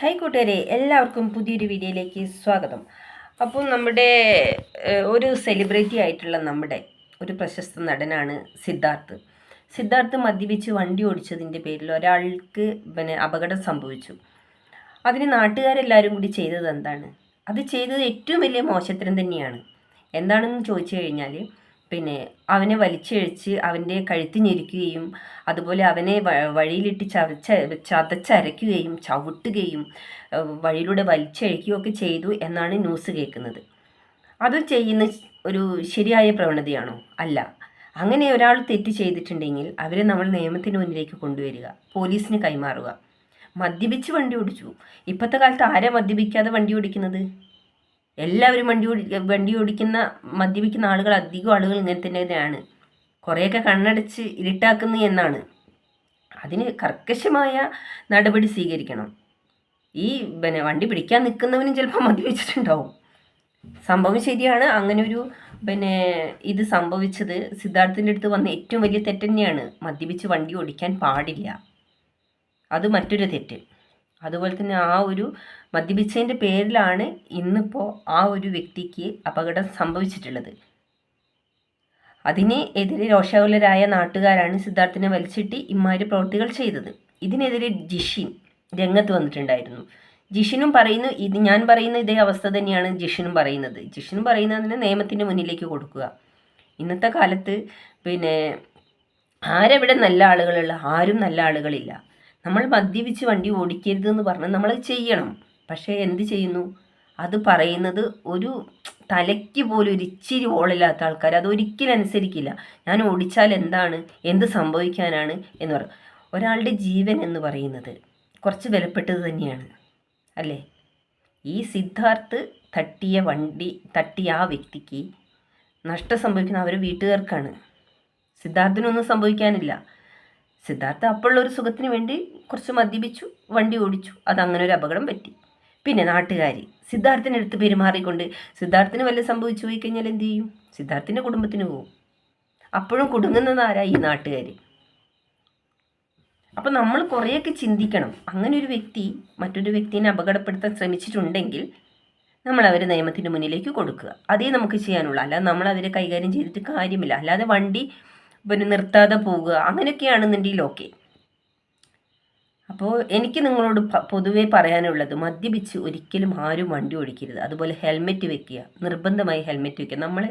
Hi കൂട്ടുകാരെ എല്ലാവർക്കും പുതിയൊരു വീഡിയോയിലേക്ക് സ്വാഗതം. അപ്പോൾ നമ്മുടെ ഒരു സെലിബ്രിറ്റി ആയിട്ടുള്ള നമ്മുടെ ഒരു പ്രശസ്ത നടനാണ് സിദ്ധാർത്ഥ്. സിദ്ധാർത്ഥ് മദ്യപിച്ച് വണ്ടി ഓടിച്ചതിന്റെ പേരിൽ ഒരാൾക്ക് പിന്നെ അപകടം സംഭവിച്ചു. അതിന് നാട്ടുകാരെല്ലാവരും കൂടി ചെയ്തത് എന്താണ്? അത് ചെയ്തത് ഏറ്റവും വലിയ മോശത്തരം തന്നെയാണ്. എന്താണെന്ന് ചോദിച്ചു കഴിഞ്ഞാൽ പിന്നെ അവനെ വലിച്ചഴിച്ച് അവന്റെ കഴുത്ത് ഞെരിക്കുകയും അതുപോലെ അവനെ വഴിയിലിട്ട് ചവച്ച ചതച്ചരയ്ക്കുകയും ചവിട്ടുകയും വഴിയിലൂടെ വലിച്ചഴിക്കുകയൊക്കെ ചെയ്തു എന്നാണ് ന്യൂസ് കേൾക്കുന്നത്. അത് ചെയ്യുന്ന ഒരു ശരിയായ പ്രവണതയാണോ? അല്ല. അങ്ങനെ ഒരാൾ തെറ്റ് ചെയ്തിട്ടുണ്ടെങ്കിൽ അവരെ നമ്മൾ നിയമത്തിന് മുന്നിലേക്ക് കൊണ്ടുവരിക പോലീസിന് കൈമാറുക. മദ്യപിച്ച് വണ്ടി ഓടിച്ചു. ഇപ്പോഴത്തെ കാലത്ത് ആരെ മദ്യപിക്കാതെ വണ്ടി ഓടിക്കുന്നത്? എല്ലാവരും വണ്ടി ഓടി വണ്ടി ഓടിക്കുന്ന മദ്യപിക്കുന്ന ആളുകൾ അധികം ആളുകൾ ഇങ്ങനെ തന്നെയാണ് കുറേയൊക്കെ കണ്ണടച്ച് ഇരുട്ടാക്കുന്നു എന്നാണ്. അതിന് കർക്കശമായ നടപടി സ്വീകരിക്കണം. ഈ പിന്നെ വണ്ടി പിടിക്കാൻ നിൽക്കുന്നവനും ചിലപ്പോൾ മദ്യപിച്ചിട്ടുണ്ടാവും. സംഭവം ശരിയാണ്. അങ്ങനെ ഒരു പിന്നെ ഇത് സംഭവിച്ചത് സിദ്ധാർത്ഥിന്റെ അടുത്ത് വന്ന ഏറ്റവും വലിയ തെറ്റ് തന്നെയാണ് മദ്യപിച്ച് വണ്ടി ഓടിക്കാൻ പാടില്ല. അത് മറ്റൊരു തെറ്റ്. അതുപോലെ തന്നെ ആ ഒരു മദ്യപിച്ചതിന്റെ പേരിലാണ് ഇന്നിപ്പോൾ ആ ഒരു വ്യക്തിക്ക് അപകടം സംഭവിച്ചിട്ടുള്ളത്. അതിന് എതിരെ രോഷാകുലരായ നാട്ടുകാരാണ് സിദ്ധാർത്ഥിനെ വലിച്ചിട്ട് ഇമാതിരി പ്രവൃത്തികൾ ചെയ്തത്. ഇതിനെതിരെ ജിഷിൻ രംഗത്ത് വന്നിട്ടുണ്ടായിരുന്നു. ജിഷിനും പറയുന്നു ഇത് ഞാൻ പറയുന്ന ഇതേ അവസ്ഥ തന്നെയാണ് ജിഷിനും പറയുന്നത്. ജിഷിനും പറയുന്നതിന് നിയമത്തിന്റെ മുന്നിലേക്ക് കൊടുക്കുക. ഇന്നത്തെ കാലത്ത് പിന്നെ ആരെവിടെ നല്ല ആളുകളുള്ള ആരും നല്ല ആളുകളില്ല. നമ്മൾ മദ്യപിച്ച് വണ്ടി ഓടിക്കരുത് എന്ന് പറഞ്ഞാൽ നമ്മൾ ചെയ്യണം. പക്ഷേ എന്ത് ചെയ്യുന്നു? അത് പറയുന്നത് ഒരു തലയ്ക്ക് പോലും ഒരു ഇച്ചിരി ഓളില്ലാത്ത ആൾക്കാർ അത് ഒരിക്കലും അനുസരിക്കില്ല. ഞാൻ ഓടിച്ചാൽ എന്താണ്? എന്ത് സംഭവിക്കാനാണ്? എന്ന് പറയും ഒരാളുടെ ജീവൻ എന്ന് പറയുന്നത് കുറച്ച് വിലപ്പെട്ടത് തന്നെയാണ്. അല്ലേ? ഈ സിദ്ധാർത്ഥ് തട്ടിയ വണ്ടി തട്ടിയ ആ വ്യക്തിക്ക് നഷ്ടം സംഭവിക്കുന്ന അവരുടെ വീട്ടുകാർക്കാണ്. സിദ്ധാർത്ഥിനൊന്നും സംഭവിക്കാനില്ല. സിദ്ധാർത്ഥ അപ്പോഴുള്ള ഒരു സുഖത്തിന് വേണ്ടി കുറച്ച് മദ്യപിച്ചു വണ്ടി ഓടിച്ചു. അത് അങ്ങനെ ഒരു അപകടം പറ്റി. പിന്നെ നാട്ടുകാർ സിദ്ധാർത്ഥിനടുത്ത് പെരുമാറിക്കൊണ്ട് സിദ്ധാർത്ഥിന് വല്ല സംഭവിച്ചു പോയി കഴിഞ്ഞാൽ എന്ത് ചെയ്യും? സിദ്ധാർത്ഥിന്റെ കുടുംബത്തിന് പോവും. അപ്പോഴും കുടുങ്ങുന്നതാരായി ഈ നാട്ടുകാർ അപ്പം നമ്മൾ കുറേയൊക്കെ ചിന്തിക്കണം. അങ്ങനെ ഒരു വ്യക്തി മറ്റൊരു വ്യക്തിനെ അപകടപ്പെടുത്താൻ ശ്രമിച്ചിട്ടുണ്ടെങ്കിൽ നമ്മൾ അവരെ നിയമത്തിന്റെ മുന്നിലേക്ക് കൊടുക്കുക. അതേ നമുക്ക് ചെയ്യാനുള്ളൂ. അല്ലാതെ നമ്മൾ അവരെ കൈകാര്യം ചെയ്തിട്ട് കാര്യമില്ല. അല്ലാതെ വണ്ടി പിന്നെ നിർത്താതെ പോവുക. അങ്ങനെയൊക്കെയാണെന്നുണ്ടെങ്കിൽ ഓക്കെ അപ്പോൾ എനിക്ക് നിങ്ങളോട് പൊതുവേ പറയാനുള്ളത് മദ്യപിച്ച് ഒരിക്കലും ആരും വണ്ടി ഓടിക്കരുത്. അതുപോലെ ഹെൽമെറ്റ് വെക്കുക. നിർബന്ധമായി ഹെൽമെറ്റ് വെക്കുക. നമ്മൾ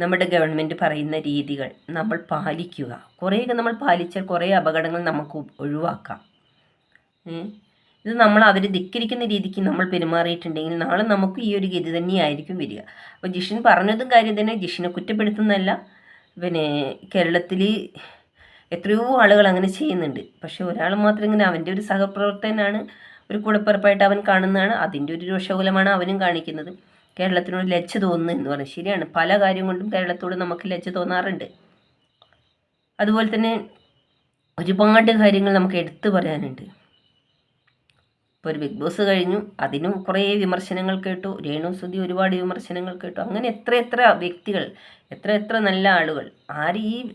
നമ്മുടെ ഗവൺമെന്റ് പറയുന്ന രീതികൾ നമ്മൾ പാലിക്കുക. കുറേയൊക്കെ നമ്മൾ പാലിച്ചാൽ കുറേ അപകടങ്ങൾ നമുക്ക് ഒഴിവാക്കാം. ഇത് നമ്മൾ അവർ ധിക്കരിക്കുന്ന രീതിക്ക് നമ്മൾ പെരുമാറിയിട്ടുണ്ടെങ്കിൽ നാളെ നമുക്ക് ഈ ഒരു ഗതി തന്നെയായിരിക്കും വരിക. അപ്പോൾ ജിഷൻ പറഞ്ഞതും കാര്യം തന്നെ. ജിഷിനെ കുറ്റപ്പെടുത്തുന്നതല്ല. പിന്നെ കേരളത്തിൽ എത്രയോ ആളുകൾ അങ്ങനെ ചെയ്യുന്നുണ്ട്. പക്ഷെ ഒരാൾ മാത്രം ഇങ്ങനെ അവന്റെ ഒരു സഹപ്രവർത്തകനാണ് ഒരു കൂടപ്പിറപ്പായിട്ട് അവൻ കാണുന്നതാണ് അതിന്റെ ഒരു രോഷകുലമാണ് അവനും കാണിക്കുന്നത്. കേരളത്തിനോട് ലജ്ജ തോന്നുന്നു എന്ന് പറഞ്ഞു. ശരിയാണ് പല കാര്യം കൊണ്ടും കേരളത്തോട് നമുക്ക് ലജ്ജ തോന്നാറുണ്ട്. അതുപോലെ തന്നെ ഒരുപാട് കാര്യങ്ങൾ നമുക്ക് എടുത്തു പറയാനുണ്ട്. ഇപ്പോൾ ഒരു ബിഗ് ബോസ് കഴിഞ്ഞു അതിനും കുറേ വിമർശനങ്ങൾ കേട്ടു രേണു സുധി ഒരുപാട് വിമർശനങ്ങൾ കേട്ടു. അങ്ങനെ എത്ര എത്ര വ്യക്തികൾ എത്ര എത്ര നല്ല ആളുകൾ. ആര് ഈ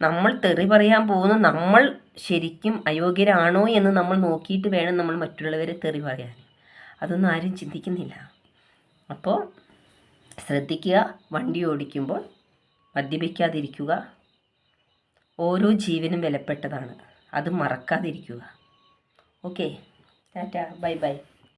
നമ്മൾ തെറി പറയാൻ പോകുന്ന നമ്മൾ ശരിക്കും അയോഗ്യരാണോ എന്ന് നമ്മൾ നോക്കിയിട്ട് വേണം നമ്മൾ മറ്റുള്ളവരെ തെറി പറയാൻ. അതൊന്നും ആരും ചിന്തിക്കുന്നില്ല. അപ്പോൾ ശ്രദ്ധിക്കുക വണ്ടി ഓടിക്കുമ്പോൾ മദ്യപിക്കാതിരിക്കുക. ഓരോ ജീവനും വിലപ്പെട്ടതാണ്. അത് മറക്കാതിരിക്കുക. ഓക്കെ? Tata bye bye